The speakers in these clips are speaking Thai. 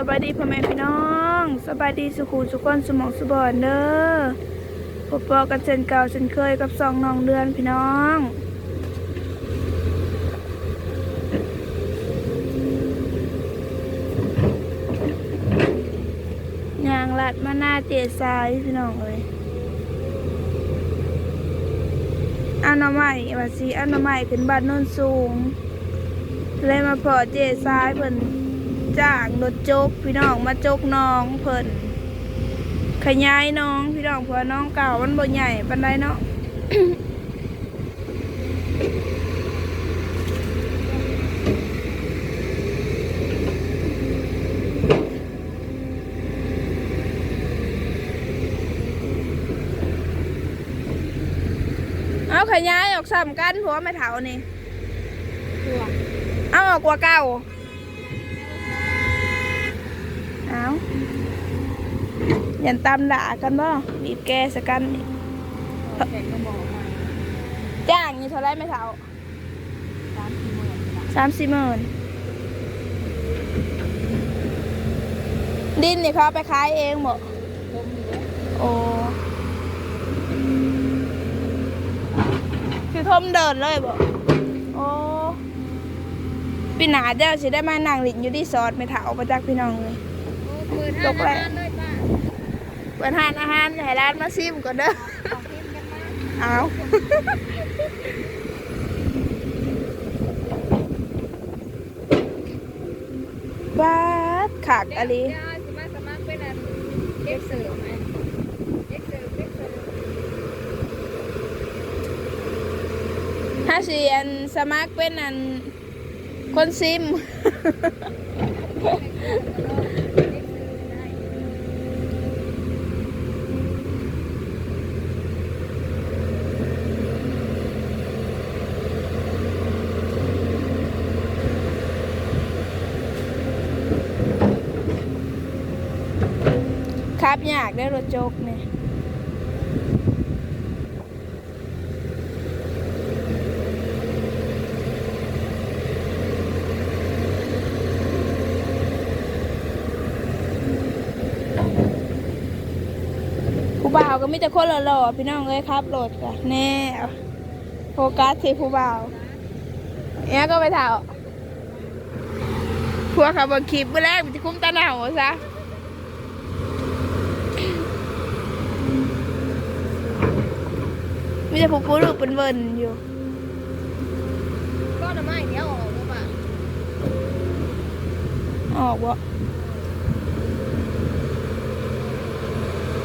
สบายดีพ่อแม่พี่น้องสบายดีสุขุมสุขคนสมองสุบอนเด้อพบปอกันเช่นเก่าเช่นเคยกับสองน้องเดือนพี่น้องยางลัดมาหน้าเจสายพี่น้องเอ้ยอาหน่อไม้ว่าสิเอาหน่อไม้ขึ้นบ้านโน้นสูง เลยมาพอเจซ้ายเพิ่น จ้างรถจกพี่น้องมาจกน้องเพิ่นขยายน้องพี่น้องเพราะว่าน้องเก่ามันบ่ใหญ่ปานใดเนาะเอาขยายออกซ้ำกันผัวไม่เท่านี่ตัวเอาออกกว่าเก่าเอาอ ย่าตามด่ากันบ่บีบแกสกันนี่แข่งก็บอกมาจ้างนี่เท่าไรไม่เท่าสามสี่หมื่นนะสามสี่หมื่นดินนี่เขาเอาไปขายเองบ่ต้มอยู่แล้วโอ้คือทมเดินเลยบ่โอ้ปีหนาเจ้าสิได้มานั่งหลินอยู่ที่ซอสไม่เท่าประจักพี่น้องเลยโอ้เปิดตห้ากงแหละร้าน เลยป้าเปิดร้านอาหารให้ร้านมาซิมก่อนเด้อของกินกันมาเอาบาดขากอะไรเดี๋ยวสิมาสมัครเป็นอันเด็กเสิร์ฟไหมเด็กเสิร์ฟเด็กเสิร์ฟถ้าเสียนสมัครเป็นอันคนซิม ครับอยากได้รถโจกเนี่ยผู้บ่าวก็มีแต่คนหล่อๆพี่น้องเลยครับรถกะแน่โฟกัสที่ผู้บ่าวเนี้ยก็ไปถ่ายพวกขับบนคลิปเมื่อแรกมันจะคุ้มตาหนาวซะ มี แต่ผู้ปูลูกเป็นเวินอยู่ก็ทำไมเดี๋ยวออกรู้ป่ะออกบ่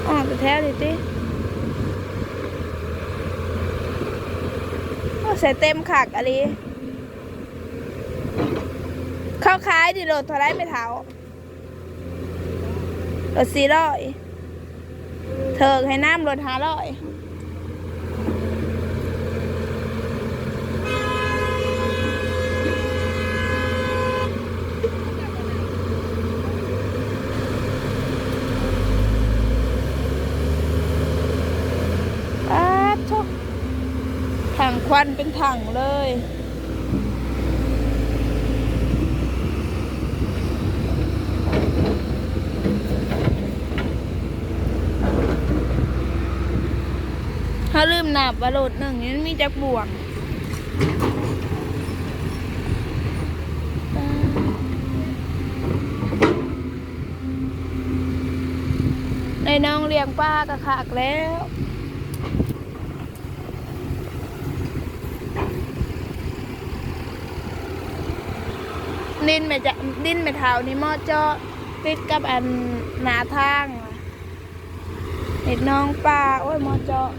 ออกแต่แท้ดิติโอ้ใส่เต็มขักอะไรเข้าขายดิโรถเท่าไรไม่เท่ารถสี่ร้อยเถิกให้น้ำรถห้าร้อยอ้าทุกถังควันเป็น ถังเลย ถ้าลืมนับว่าโหลดหนึ่งนี่มันมีจักบวกในน้องเลี้ยงป้ากระขากแล้ว ดินไม่จะดินไม่เท่านี่มอเจาะติดกับอันหนาทางว่ะเห็ดน้องปลาโอ้ยมอเจาะ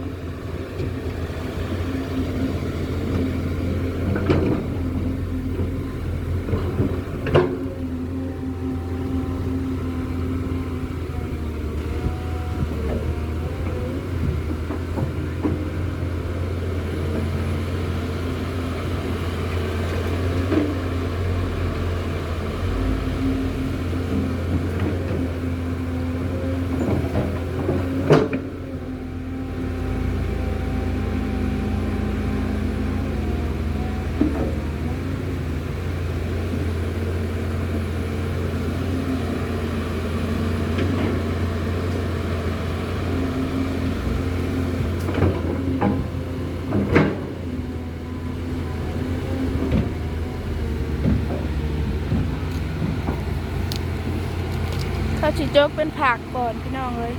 สิจกเป็นผักก่อนพี่น้องเลย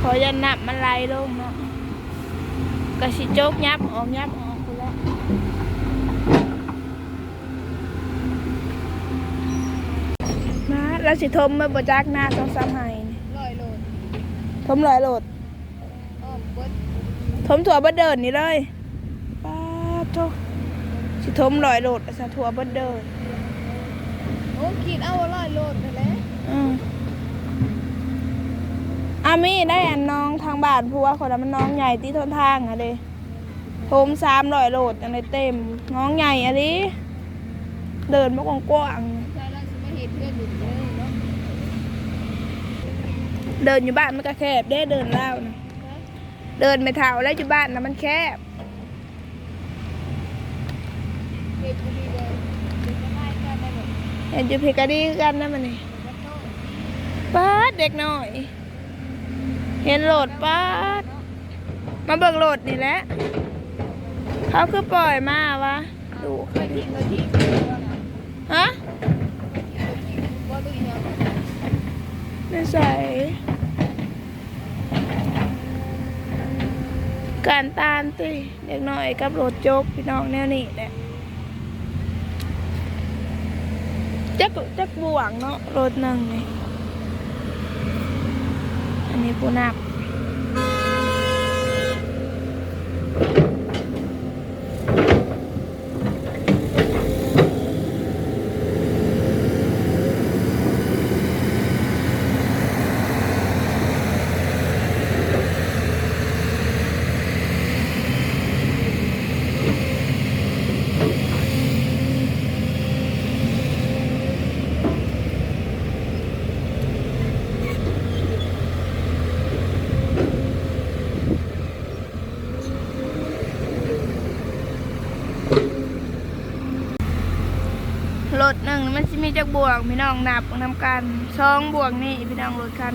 พอยันนับมันไหลลงเนาะก็สิจกยับออกยับออกไปแล้วมาแล้วสิทมมาบจักหน้าต้องซ้ำให้นี่ลอยโลดทมลอยโหลดอ้อมเบิดทมถั่วบดเดินนี่เลยป้าดโตสิทมลอยโหลดสะถั่วบดเดินโอ้คิดเอาว่าลอยโลดนั่นแหละ อืมอามีได้อันน้องทางบ้านพราะว่าคนนั้นมันน้องใหญ่ที่ทนทางอะเด้โทมสามร้อยโหลดอะไรเต็ม น้องใหญ่อะดิเดินมากกว้างใช่แล้วสิมาเห็นเพื่อนอยู่เลยเนาะเดินอยู่บ้านมันก็แคบได้เดินเล่าวนะเดินไม่เท่าแล้วอยู่บ้านนะมันแคบเห็นพอดีเลยเดี๋ยวจะได้กันได้แบบเห็นอยู่เพกาดีกันนะมันนี่ ป้าดเด็กน้อย เห็นโหลดป้าดมาเบิกโหลดนี่แหละเขาคือปล่อยมาวะดูเคยทิ้งฮะไม่ใส่การตามติเด็กน้อยกับรถโจกพี่น้องแนวนี้แหละจักจักบวงเนาะรถหนึ่งนี่ ให้ผู้นับ มันจะมีจักบวกพี่น้องนับนำกันสองบวกนี่พี่น้องรถคัน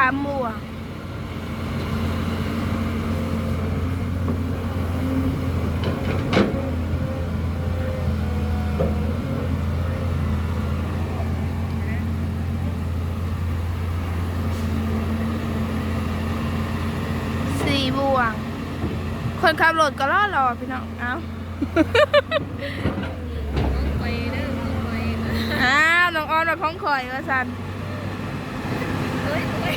ามบวก สี่บวง คนขับรถก็รอรอพี่น้องเอ้าไปเด้อไปอ้าวน้องออนมาพ้องคอยว่าสันเฮ้ย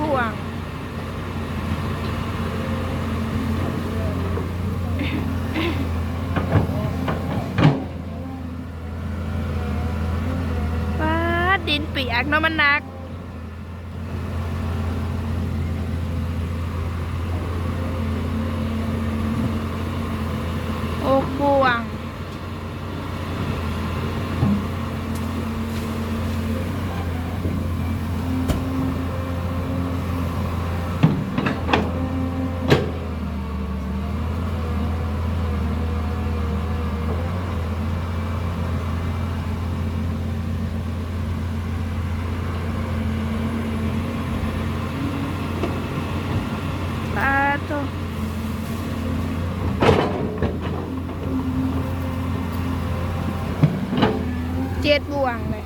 บวง ป้าดินเปียกเนาะมันหนักโอ้บวง ปาโตเจ็ ดบวงเลย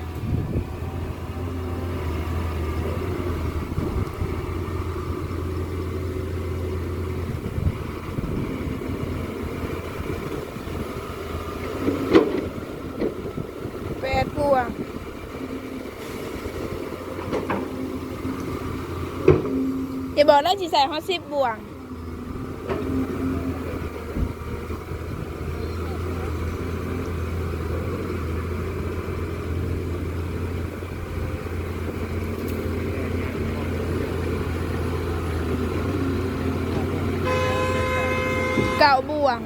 แปดบวงอย่าบอกนะจีใส่ฮอตสิบบวง ป เก้าบ่วง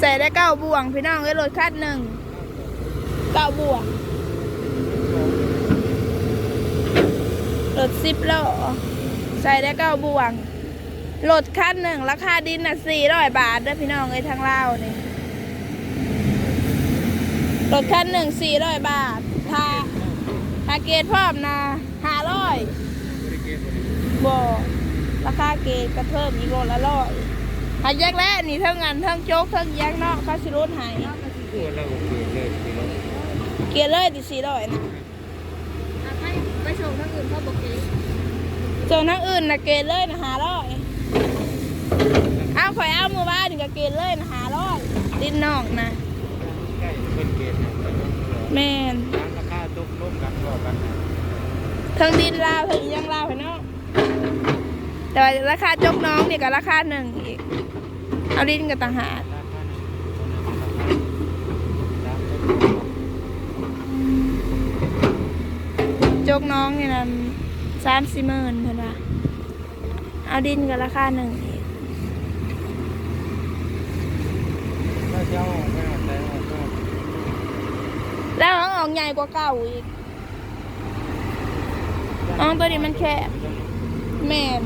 ใส่ได้เก้าบ่วง พี่น้องเอ้ยรถคันหนึ่งเก้าบ่วงรถสิบล้อใส่ได้เก้าบ่วงรถคันหนึ่งราคาดินน่ะสี่ร้อยบาทเด้อพี่น้องเอ้ยทางเล่าวนี่รถคันหนึ่งสี่ร้อยบาทถ้าถ้าเกตพร้อมนะห้าร้อยบ่ ราคาเกตก็เพิ่มอีกโลละร้อยหาแยกแล้วนี่เท่างันเท่าโจ๊กเท่าแยกเนาะเขาสิรุดใหายตัวเราก็เกิดเลยทีเราเกตเลยดิสี่ร้อยนะอะให้ไปส่งทางอื่นเขาบอกเองส่วนทั้งอื่นนะเกตเลยนะหาร้อยเอาข่อยเอามือบ้านนี่ก็เกตเลยนะหาร้อยดินนอกนะใกล้เป็นเกณฑ์แม่นร้านราคาตกลงกันก็กันทั้งดินลาวทั้งอีหยังลาวให้เนาะ แต่ว่าราคาจกน้องเนี่ยก็ราคาหนึ่งอีกเอาดินกับต่างหากจกน้องเนี่ยนะสามสี่หมื่นเท่านั้นเอาดินกับราคาหนึ่งอีกแล้วก็แล้องออกใหญ่กว่าเก่าอีกห้องตัวนี้มันแคบแม่น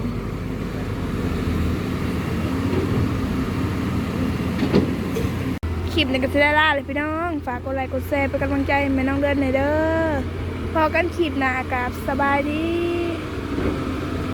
ค ลิปนี้ก็จะได้ล่าเลยพี่น้อง ฝากกดไลค์กดแชร์เป็นกำลังใจให้แม่น้องเดินหน่อยเด้อพอกันคลิปหน้ากับสบายดี